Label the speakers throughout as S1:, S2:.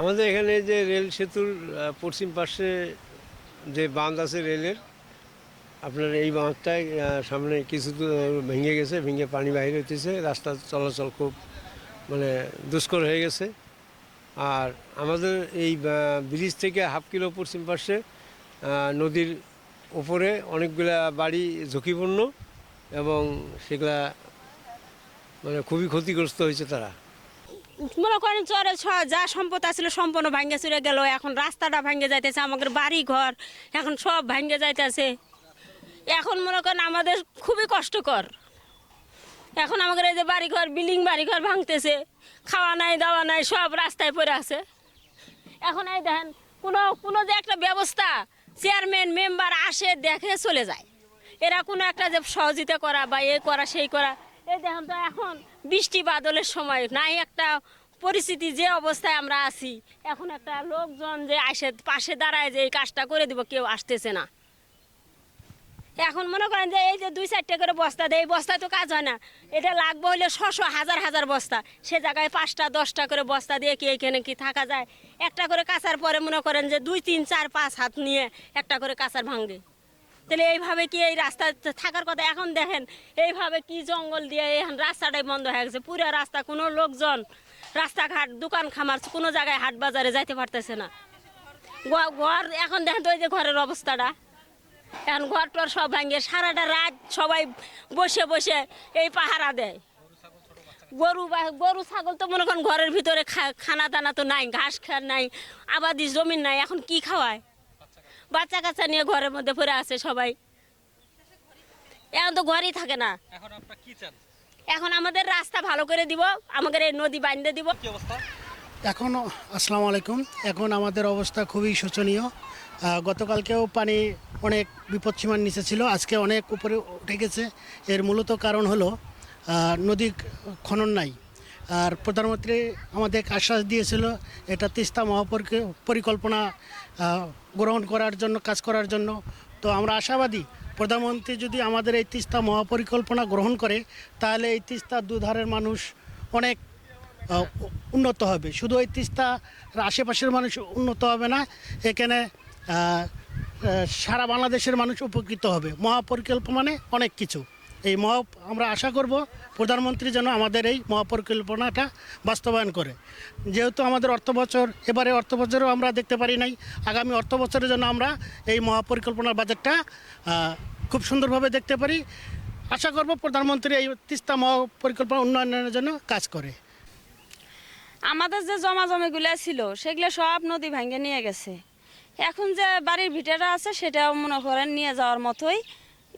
S1: আমাদের এখানে যে রেল সেতুর পশ্চিম পাশে যে বাঁধ আছে রেলের, আপনার এই বাঁধটায় সামনে কিছু ভেঙে গেছে, ভেঙে পানি বাইরে হইতেছে, রাস্তা চলাচল খুব মানে দুষ্কর হয়ে গেছে। আর আমাদের এই ব্রিজ থেকে হাফ কিলো পশ্চিম পাশে নদীর ওপরে অনেকগুলা বাড়ি ঝুঁকিপূর্ণ এবং সেগুলা মানে খুবই ক্ষতিগ্রস্ত হয়েছে তারা।
S2: মনে করেন চরে যা সম্পদ আছিল সম্পূর্ণ ভাঙ্গে চুরে গেল। এখন রাস্তাটা ভাঙ্গে যাইতেছে, আমাদের বাড়ি ঘর এখন সব ভাঙ্গে যাইতেছে। এখন মনে করেন আমাদের খুবই কষ্টকর। এখন আমাদের এই যে বাড়িঘর, বিল্ডিং বাড়ি ঘর ভাঙতেছে, খাওয়া নাই, দাওয়া নাই, সব রাস্তায় পড়ে আছে। এখন এই দেখেন, কোনো কোনো যে একটা ব্যবস্থা, চেয়ারম্যান, মেম্বার আসে, দেখে চলে যায়। এরা কোনো একটা যে সহযোগিতা করা বা এ করা, সেই করা। এই দেখেন তো এখন বৃষ্টি বাদলের সময়, নাই একটা পরিস্থিতি যে অবস্থায় আমরা আছি, এখন একটা লোকজন যে আসে, পাশে দাঁড়ায় যে এই কাজটা করে দিব, কেউ আসতেছে না। এখন মনে করেন যে এই যে দুই চারটে করে বস্তা দেয়, এই বস্তায় তো কাজ হয় না। এটা লাগবে হলে ছশো হাজার হাজার বস্তা। সে জায়গায় পাঁচটা, দশটা করে বস্তা দিয়ে কি এখানে কি থাকা যায়? একটা করে কাঁচার পরে মনে করেন যে দুই, তিন, চার, পাঁচ হাত নিয়ে একটা করে কাঁচার ভাঙবে। তাহলে এইভাবে কি এই রাস্তা থাকার কথা? এখন দেখেন, এইভাবে কি জঙ্গল দিয়ে এখন রাস্তাটাই বন্ধ হয়ে গেছে। পুরো রাস্তা কোনো লোকজন রাস্তাঘাট, দোকান খামার, কোনো জায়গায় হাট বাজারে যাইতে পারতেছে না। ঘর, এখন দেখেন তো ওই যে ঘরের অবস্থাটা। এখন ঘর টর সব ভাঙে, সারাটা রাত সবাই বসে বসে এই পাহারা দেয়। গরু বা গরু, ছাগল তো মনে করেন ঘরের ভিতরে খানা দানা তো নাই, ঘাস খা নাই, আবাদি জমিন নাই, এখন কি খাওয়ায়? বাচ্চা কাচ্চা নিয়ে ঘরের মধ্যে পড়ে আছে সবাই। এখন তো ঘরেই থাকে না।
S3: এখন কি চান?
S2: এখন আমাদের রাস্তা ভালো করে দিব আমাদের এই নদী বাঁধতে দিব।
S3: কি
S4: এখন আসসালামু আলাইকুম। এখন আমাদের অবস্থা খুবই শোচনীয়। গতকালকেও পানি অনেক বিপদসীমার নিচে ছিল আজকে অনেক উপরে উঠে গেছে। এর মূলত কারণ হলো নদী খনন নাই। আর প্রধানমন্ত্রী আমাদের আশ্বাস দিয়েছিল এটা তিস্তা মহাপরি পরিকল্পনা গ্রহণ করার জন্য কাজ করার জন্য। তো আমরা আশাবাদী প্রধানমন্ত্রী যদি আমাদের এই তিস্তা মহাপরিকল্পনা গ্রহণ করে, তাহলে এই তিস্তার দুধারের মানুষ অনেক উন্নত হবে। শুধু এই তিস্তার আশেপাশের মানুষ উন্নত হবে না, এখানে সারা বাংলাদেশের মানুষ উপকৃত হবে। মহাপরিকল্পনা মানে অনেক কিছু। এই মহা, আমরা আশা করব প্রধানমন্ত্রী যেন আমাদের এই মহাপরিকল্পনাটা বাস্তবায়ন করে। যেহেতু আমাদের অর্থ বছর, এবারে অর্থ বছরও আমরা দেখতে পারি নাই, আগামী অর্থ বছরের জন্য আমরা এই মহাপরিকল্পনার বাজেটটা খুব সুন্দরভাবে দেখতে পারি। আশা করব প্রধানমন্ত্রী এই তিস্তা মহাপরিকল্পনা উন্নয়নের জন্য কাজ করে।
S5: আমাদের যে জমা জমিগুলো ছিল, সেগুলো সব নদী ভেঙে নিয়ে গেছে। এখন যে বাড়ির ভিটেটা আছে, সেটাও মনে করেন নিয়ে যাওয়ার মতোই।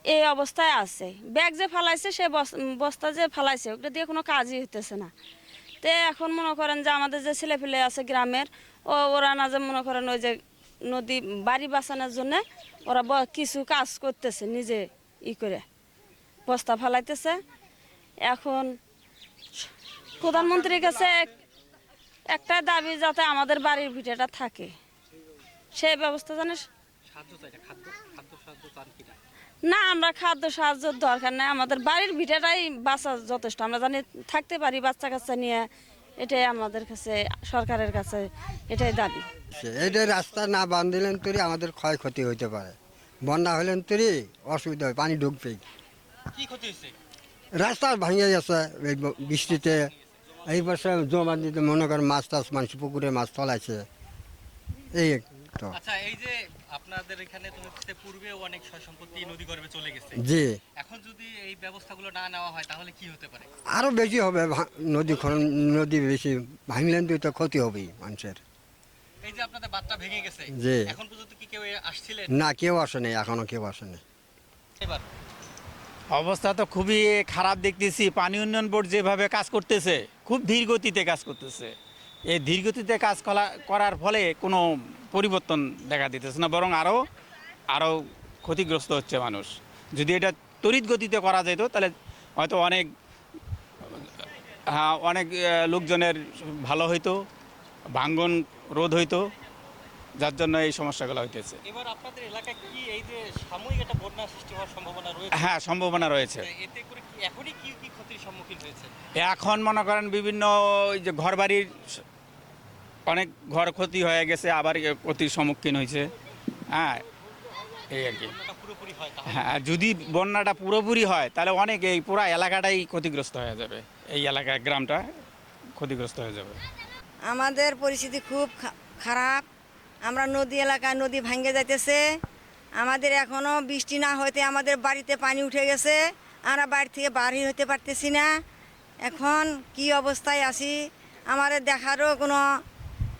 S5: এই অবস্থায় আছে। ব্যাগ যে ফালাইছে, সে বস- বস্তা যে ফালাইছে ওটা দিয়ে কোনো কাজই হইতেছে না। তো এখন মনে করেন যে আমাদের যে ছেলেপেলে আছে গ্রামের, ও, ওরা না যে মনে করেন ওই যে নদী, বাড়ি বাঁচানোর জন্য ওরা কিছু কাজ করতেছে নিজে ই করে। বস্তা ফালাইতেছে। এখন প্রধানমন্ত্রীর কাছে এক- একটা দাবি যাতে আমাদের বাড়ির ভিটেটা থাকে। সেই ব্যবস্থা জানিস?
S3: না
S5: আমরা খাদ্য সাহায্যের দরকার নাই। আমাদের বাড়ির ভিটেটাই বাঁচা যথেষ্ট। আমরা জানি থাকতে পারি বাচ্চা কাচ্চা নিয়ে। এটাই আমাদের কাছে সরকারের কাছে এটাই দাবি।
S6: এইটা রাস্তা না বাঁধলেন তরি আমাদের ক্ষয়ক্ষতি হইতে পারে। বন্যা হলেন তরি অসুবিধা হয় পানি ঢুকবেই
S3: কি ক্ষতি হয়েছে
S6: রাস্তা ভেঙে গেছে এই বৃষ্টিতে। এই বছর জমা দিতে মনে করেন মাছ টাছ মানুষ পুকুরে মাছ তলাইছে। এই তো
S3: আচ্ছা এই যে আপনাদের এখানে তো হচ্ছে পূর্বেও অনেক সয় সম্পত্তি নদী গর্ভে চলে গেছে।
S6: জি।
S3: এখন যদি এই ব্যবস্থাগুলো না নেওয়া হয় তাহলে কি হতে পারে?
S6: আরও বেশি হবে ভা- নদী খনন নদী বেশি ভাঙলেন তো ক্ষতি হবেই মানুষের।
S3: এই যে আপনাদের বাঁধটা ভেঙে গেছে
S6: জি।
S3: এখন পর্যন্ত কি কেউ আসছিলেন?
S6: না কেউ আসেনি এখনও কেউ আসেনি।
S3: এবার?
S7: অবস্থা তো খুবই খারাপ দেখতেছি পানি উন্নয়ন বোর্ড যেভাবে কাজ করতেছে খুব ধীর গতিতে কাজ করতেছে। এই ধীর গতিতে কাজ করা- করার ফলে কোনো পরিবর্তন দেখা দিতেছে না বরং আরও আরও ক্ষতিগ্রস্ত হচ্ছে মানুষ। যদি এটা তড়িৎ গতিতে করা যেত তাহলে হয়তো অনেক হ্যাঁ অনেক লোকজনের ভালো হইতো ভাঙ্গন রোধ হইতো যার জন্য এই সমস্যাগুলো হইতেছে।
S3: এবার আপনাদের এলাকায় কি এই যে সাময়িক একটা বন্যা সৃষ্টি হওয়ার সম্ভাবনা রয়েছে?
S7: হ্যাঁ সম্ভাবনা রয়েছে।
S3: এতে করে কি এখনই কি কি ক্ষতির সম্মুখীন হয়েছে?
S7: এখন মনে করেন বিভিন্ন ওই যে ঘরবাড়ির অনেক ঘর ক্ষতি হয়ে গেছে, আবার ক্ষতির সম্মুখীন হয়েছে। হ্যাঁ এই আর কি।
S3: হয়
S7: যদি বন্যাটা পুরোপুরি হয়, তাহলে অনেক এই পুরো এলাকাটাই ক্ষতিগ্রস্ত হয়ে যাবে। এই এলাকা গ্রামটা ক্ষতিগ্রস্ত হয়ে যাবে।
S8: আমাদের পরিস্থিতি খুব খারাপ। আমরা নদী এলাকায় নদী ভাঙ্গে যাইতেছে। আমাদের এখনও বৃষ্টি না হইতে আমাদের বাড়িতে পানি উঠে গেছে। আমরা বাড়ি থেকে বাড়ি হতে পারতেছি না। এখন কি অবস্থায় আছি, আমাদের দেখারও কোনো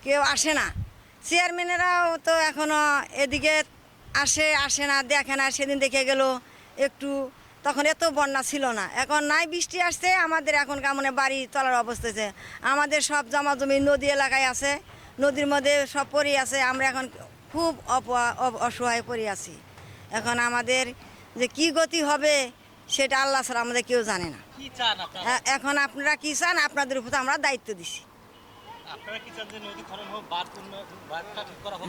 S8: কেউ আসে না। চেয়ারম্যানেরাও তো এখনও এদিকে আসে আসে না দেখে না সেদিন দেখে গেল একটু তখন এত বন্যা ছিল না। এখন নাই বৃষ্টি আসছে আমাদের এখন কেমন বাড়ি তলার অবস্থা আছে আমাদের সব জমা জমি নদী এলাকায় আছে নদীর মধ্যে সব পড়ে আছে আমরা এখন খুব অসহায় পড়ে আছি। এখন আমাদের যে কি গতি হবে সেটা আল্লাহ ছাড়া আমাদের কেউ জানে না। এখন আপনারা কি চান আপনাদের উপর তো আমরা দায়িত্ব দিছি।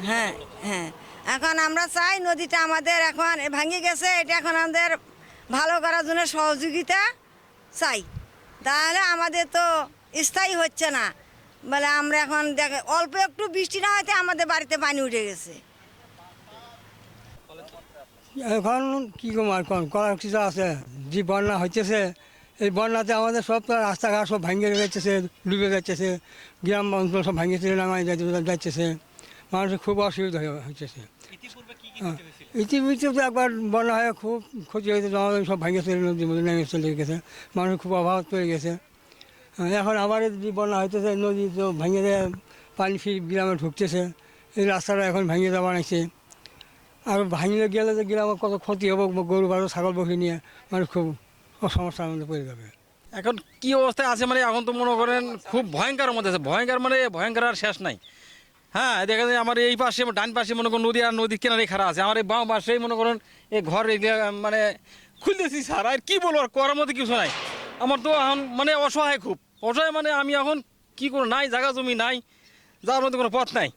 S8: হ্যাঁ হ্যাঁ। এখন আমরা চাই নদীটা আমাদের এখন ভাঙে গেছে এটা এখন আমাদের ভালো করার জন্য সহযোগিতা চাই। তাহলে আমাদের তো স্থায়ী হচ্ছে না। বলে আমরা এখন দেখ অল্প একটু বৃষ্টি না হতে আমাদের বাড়িতে পানি উঠে গেছে।
S6: এখন কি করার কিছু আছে যে বন্যা হইতেছে। এই বন্যাতে আমাদের সব তো রাস্তাঘাট সব ভাঙে যাচ্ছে ডুবে যাচ্ছে গ্রাম অঞ্চল সব ভাঙে চলে নামায় যাচ্ছে মানুষের খুব অসুবিধা হয়ে হচ্ছে ইতিমধ্যে তো একবার বন্যা হয়ে খুব ক্ষতি হয়েছে জমা সব ভাঙে চলে নদীর মধ্যে নেমে চলে গেছে। মানুষ খুব অভাব পড়ে গেছে। এখন আবার যদি বন্যা হইতেছে নদী তো ভেঙে দেয় পানি ফির গ্রামে ঢুকতেছে। এই রাস্তাটা এখন ভেঙে দেওয়া বানাইছে। আর ভাঙলে গেলে যে গ্রামে কত ক্ষতি হবে গরু বারো ছাগল বকরি নিয়ে মানুষ খুব সমস্যার মধ্যে পড়ে যাবে।
S9: এখন কি অবস্থায় আছে মানে এখন তো মনে করেন খুব ভয়ঙ্কর মধ্যে আছে। ভয়ঙ্কর মানে ভয়ঙ্কর আর শেষ নাই। হ্যাঁ দেখা যায় আমার এই পাশে, ডান পাশে মনে করেন নদী আর নদীর কিনারে খারাপ আছে। আমার এই বাঁ পাশেই মনে করেন এই ঘর মানে খুলতেছি স্যার। আর কি বলব, আর করার মধ্যে কিছু নাই। আমার তো এখন মানে অসহায় খুব। অসহায় মানে আমি এখন কি করব? নাই, জায়গা জমি নাই, যাওয়ার মধ্যে কোনো পথ নাই।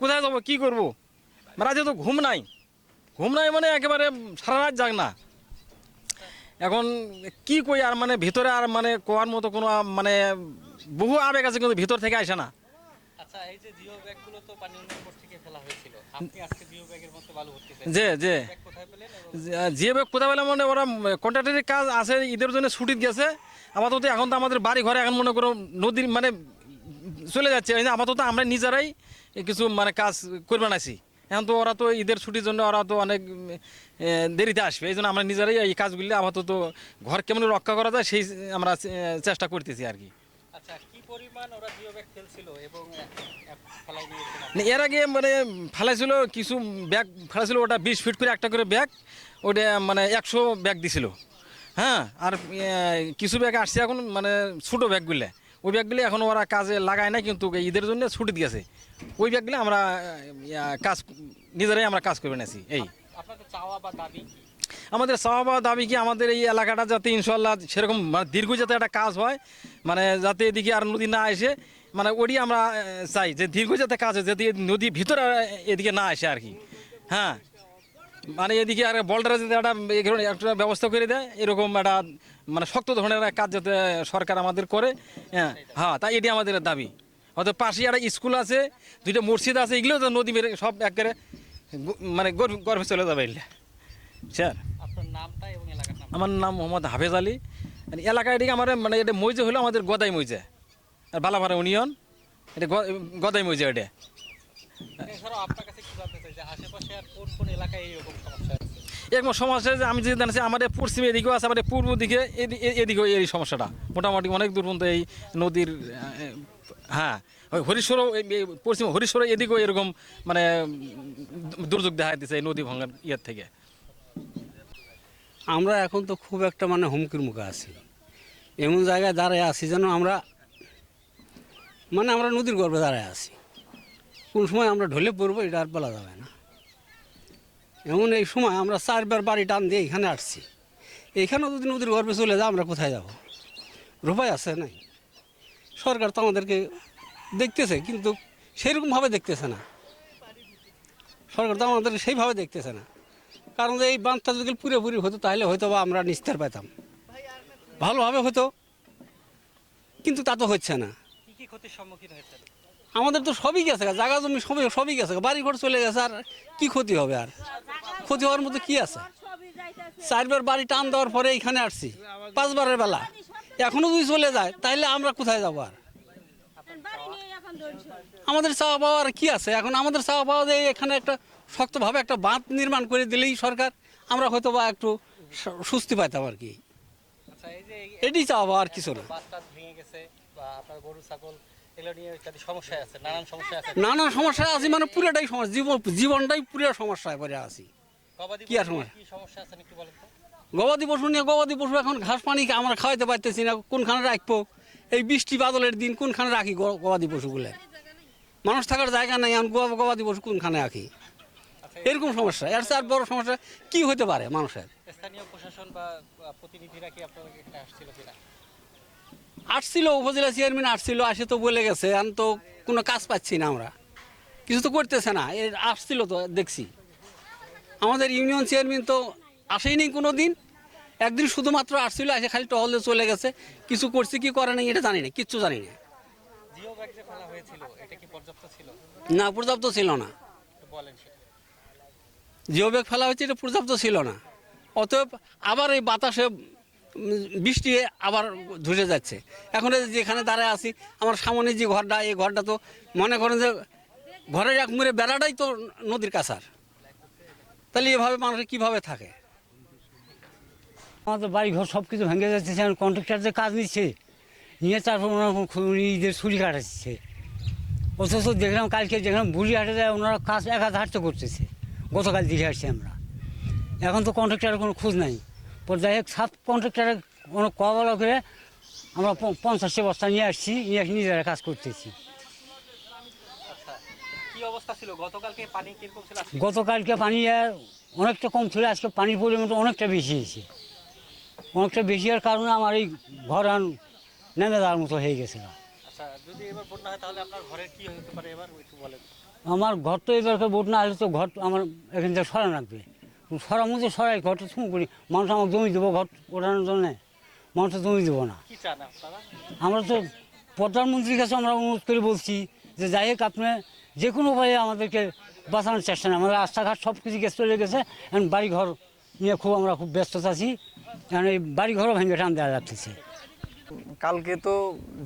S9: কোথায় যাব, কি করব? রাতে তো ঘুম নাই। ঘুম নাই মানে একেবারে সারা রাত জাগ না। এখন কি কই আর মানে ভিতরে আর মানে কোয়ার মতো কোনো মানে বহু আবেগ আছে কিন্তু ভিতর থেকে আসে না।
S3: আচ্ছা এই যে জিও ব্যাগগুলো তো পানি উন্নয়ন বোর্ড থেকে ফেলা হয়েছিল। আপনি আজকে জিও ব্যাগের মধ্যে বালু ভর্তিছেন
S9: যে যে
S3: ব্যাগ কোথায় পেলেন এবং
S9: যে- যে ব্যাগ কোথায় পেলাম মানে ওরা কন্ট্রাক্টরের কাজ আছে ঈদের জন্য ছুটি গেছে। আপাতত এখন তো আমাদের বাড়ি ঘরে এখন মনে করো নদীর মানে চলে যাচ্ছে। আপাতত আমরা নিজেরাই কিছু মানে কাজ করবে নাছি এখন তো ওরা তো ঈদের ছুটির জন্য ওরা তো অনেক দেরিতে আসবে। এই জন্য আমরা নিজেরাই এই কাজগুলি আপাতত ঘর কেমন রক্ষা করা যায় সেই আমরা চেষ্টা করতেছি আর কি।
S3: আচ্ছা
S9: এর আগে মানে ফেলাইছিল কিছু ব্যাগ ফেলাইছিল ওটা বিশ ফিট করে একটা করে ব্যাগ ওটা মানে একশো ব্যাগ দিছিল। হ্যাঁ আর কিছু ব্যাগ আসছে এখন মানে ছোটো ব্যাগগুলো। ওই ব্যাগগুলি এখন ওরা কাজে লাগায় না কিন্তু ঈদের জন্য ছুটি দিয়েছে। ওই ব্যাগগুলি আমরা কাজ নিজেরাই আমরা কাজ করে নিয়েছি এই।
S3: আপনাদের চাওয়া বা দাবি কি?
S9: আমাদের চাওয়া দাবি কি আমাদের এই এলাকাটা যাতে ইনশাল্লাহ সেরকম মানে দীর্ঘ যাতে একটা কাজ হয় মানে যাতে এদিকে আর নদী না আসে মানে ওটি আমরা চাই যে দীর্ঘ যাতে কাজ হয় যাতে নদী ভিতরে এদিকে না আসে আর কি। হ্যাঁ মানে এদিকে আর বল্ডারে যাতে একটা একটা ব্যবস্থা করে দেয় এরকম একটা মানে শক্ত ধরনের কাজ যাতে সরকার আমাদের করে হ্যাঁ হ্যাঁ তাই এটি আমাদের দাবি। হয়তো পাশে একটা স্কুল আছে দুইটা মসজিদ আছে এগুলো তো নদী মেরে সব একেবারে মানে গর্ভ- চলে যাবে এগুলো। স্যার? আমার নাম মোহাম্মদ হাফেজ আলী। আর এলাকা এদিকে আমার মানে এটা মইজে হলো আমাদের গদাই মইজে আর বালাপাড়া ইউনিয়ন এটা গদাই মইজে এটা।
S3: আপনার কাছে কি জানতে চাই যে আশেপাশে আর কোন কোন এলাকায় এইরকম সমস্যা আছে?
S9: এরকম সমস্যা যে আমি যদি জানছি আমাদের পশ্চিম এদিকেও আছে, আমাদের পূর্ব দিকে এদিকেও এই সমস্যাটা। মোটামুটি অনেক দূর পর্যন্ত এই নদীর হ্যাঁ ওই এই পশ্চিম হরিশ্বর এদিকেও এরকম মানে দুর্যোগ দেখা দিচ্ছে এই নদী ভাঙার ইয়ের থেকে।
S10: আমরা এখন তো খুব একটা মানে হুমকির মুখে আছি। এমন জায়গায় দাঁড়ায় আছি যেন আমরা মানে আমরা নদীর গর্ভে দাঁড়ায় আছি। কোন সময় আমরা ঢলে পড়ব, এটা আর বলা যাবে না। এমন এই সময় আমরা চারবার বাড়ি টান দিয়ে এখানে আসছি। এখানেও যদি নদীর গর্ভে চলে যায়, আমরা কোথায় যাব? রূপায় আছে নাই? সরকার তো আমাদেরকে দেখতেছে, কিন্তু সেরকমভাবে দেখতেছে না। সরকার তো আমাদের সেইভাবে দেখতেছে না। কারণ এই বাঁধটা যদি পুরোপুরি হতো, তাহলে হয়তো বা আমরা নিস্তার পেতাম ভালোভাবে হতো, কিন্তু তা তো হচ্ছে না। আমাদের তো সবই গেছে জায়গা জমি সবই সবই গেছে গা, বাড়ি ঘর চলে গেছে আর কি ক্ষতি হবে আর? ক্ষতি হওয়ার মতো কি আছে? চারবার বাড়ি টান দেওয়ার পরে এখানে আসছি পাঁচবারের বেলা। এখনও যদি চলে যায় তাহলে আমরা কোথায় যাব আর? আমাদের চাওয়া পাওয়া আর কি আছে? এখন আমাদের চাওয়া পাওয়া যে এখানে একটা শক্তভাবে একটা বাঁধ নির্মাণ করে দিলেই সরকার আমরা হয়তো বা একটু সু- স্বস্তি পাইতাম আর কি।
S3: আচ্ছা যে
S10: চাওয়া পাওয়া আর কিছু না। নানা সমস্যা আছে মানে পুরোটাই সমস্যা জীবন জীবনটাই পুরো সমস্যায় পড়ে আছি।
S3: গবাদি
S10: কি আর সমস্যা? গবাদি পশু নিয়ে গবাদি পশু এখন ঘাস পানি আমরা খাওয়াইতে পারতেছি না কোনখানে রাখব? এই বৃষ্টি বাদলের দিন কোনখানে রাখি গ- গবাদি পশুগুলো? মানুষ থাকার জায়গা নাই আমি গবাদি পশু কোনখানে রাখি? এরকম সমস্যা এর চেয়ে আর বড় সমস্যা কি হতে পারে মানুষের?
S3: স্থানীয় প্রশাসন বা প্রতিনিধিরা কি আপনাদের আসছিল কিনা?
S10: আসছিল, উপজেলা চেয়ারম্যান আসছিল, আসে তো বলে গেছে এখন তো কোনো কাজ পাচ্ছি না আমরা। কিছু তো করতেছে না এর আসছিল তো, দেখছি। আমাদের ইউনিয়ন চেয়ারম্যান তো আসেইনি কোনো দিন একদিন শুধুমাত্র আসছিল, আসে খালি টহলে চলে গেছে। কিছু করছে কি করে নাই, এটা জানি না, কিচ্ছু জানি না। না, পর্যাপ্ত ছিল না। জিও ব্যাগ ফেলা হয়েছে, এটা পর্যাপ্ত ছিল না। অতএব আবার এই বাতাসে বৃষ্টি আবার ধসে যাচ্ছে। এখন যেখানে দাঁড়ায় আছি, আমার সামনে যে ঘরটা, এই ঘরটা তো মনে করেন যে ঘরের এক মুড়ে বেড়াটাই তো নদীর কাছার। তাহলে এভাবে মানুষ কীভাবে থাকে?
S11: আমাদের বাড়ি ঘর সব কিছু ভেঙে যাচ্ছে সেখানে কন্ট্রাক্টর যে কাজ নিচ্ছে, নিয়ে তারপর ওনারা ছুরি কাটাচ্ছে অথচ দেখলাম কালকে দেখলাম বুড়ি হাটে যায়, ওনারা কাজ একা হাঁটতে করতেছে। গতকাল দিকে আসছি আমরা। এখন তো কন্ট্রাক্টরের কোনো খোঁজ নাই। যাই হোক সাব কন্ট্রাক্টরে কোনো কবলা করে আমরা পঞ্চাশটি বস্তা নিয়ে আসছি নিয়ে এসে নিজেরা কাজ করতেছি।
S3: আচ্ছা গতকালকে পানি
S11: আর অনেকটা কম ছিল আজকে পানির পরিমাণটা অনেকটা বেশি হয়েছে। অনেকটা বেশি হওয়ার কারণে আমার এই ঘর আন নেমে যাওয়ার মতো হয়ে গেছে।
S3: আচ্ছা
S11: আমার ঘর তো এবারকে বোট না হলে তো ঘর আমার এখান থেকে সরা রাখবে সরা মধ্যে সরাই ঘরটা ছুঁ করি। মানুষ আমাকে জমি দেবো ঘর ওঠানোর জন্যে। মানুষের জমি দেবো না।
S3: কি চান আপনারা?
S11: আমরা তো প্রধানমন্ত্রীর কাছে আমরা অনুরোধ করে বলছি যে যাই হোক আপনি যে কোনো উপায়ে আমাদেরকে বাঁচানোর চেষ্টা নেই আমাদের রাস্তাঘাট সব কিছু গেছে চলে গেছে। এখন বাড়ি ঘর নিয়ে খুব আমরা খুব ব্যস্ত আছি। এখন এই বাড়ি ঘরও ভেঙে টান দেওয়া লাগতেছে
S12: কালকে তো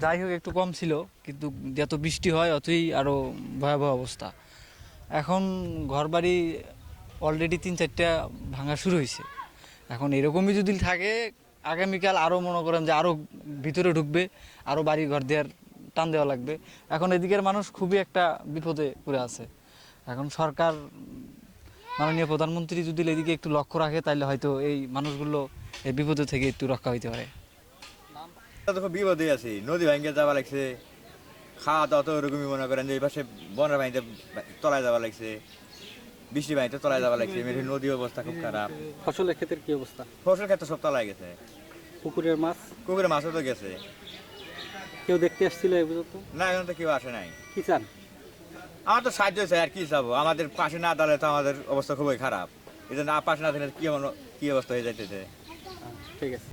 S12: যাই হোক একটু কম ছিল কিন্তু যত বৃষ্টি হয় অতই আরও ভয়াবহ অবস্থা। এখন ঘরবাড়ি অলরেডি তিন চারটা ভাঙা শুরু হয়েছে। এখন এরকমই যদি থাকে, আগামীকাল আরও মনে করেন যে আরও ভিতরে ঢুকবে আরও বাড়ি ঘর দেওয়ার টান দেওয়া লাগবে। এখন এদিকের মানুষ খুবই একটা বিপদে পড়ে আছে। এখন সরকার, মাননীয় প্রধানমন্ত্রী যদি এদিকে একটু লক্ষ্য রাখে তাহলে হয়তো এই মানুষগুলো এই বিপদে থেকে একটু রক্ষা হইতে পারে।
S13: খুব বিপদে আছে। নদী ভাঙ্গে যাওয়া লাগছে। খাওয়া দাওয়া তো ওরকমই মনে করেন যে এই পাশে বনের পানিতে তলায় যাওয়া লাগছে। বৃষ্টি পানিতে তলায় যাওয়া লাগছে মেয়েদের নদী অবস্থা খুব খারাপ।
S3: ফসলের ক্ষেতের কি অবস্থা?
S13: ফসল ক্ষেত্রে সব তলায় গেছে।
S3: পুকুরের মাছ?
S13: কুকুরে মাছও তো গেছে।
S3: কেউ দেখতে আসছিল এ পর্যন্ত?
S13: না এখন তো কেউ আসে নাই।
S3: কি চান?
S13: আমার তো সাহায্য চাই আর কি চাবো? আমাদের পাশে না দাঁড়ালে তো আমাদের অবস্থা খুবই খারাপ। এই জন্য পাশে না থাকলে কি কি অবস্থা হয়ে যাইতেছে?
S3: ঠিক আছে।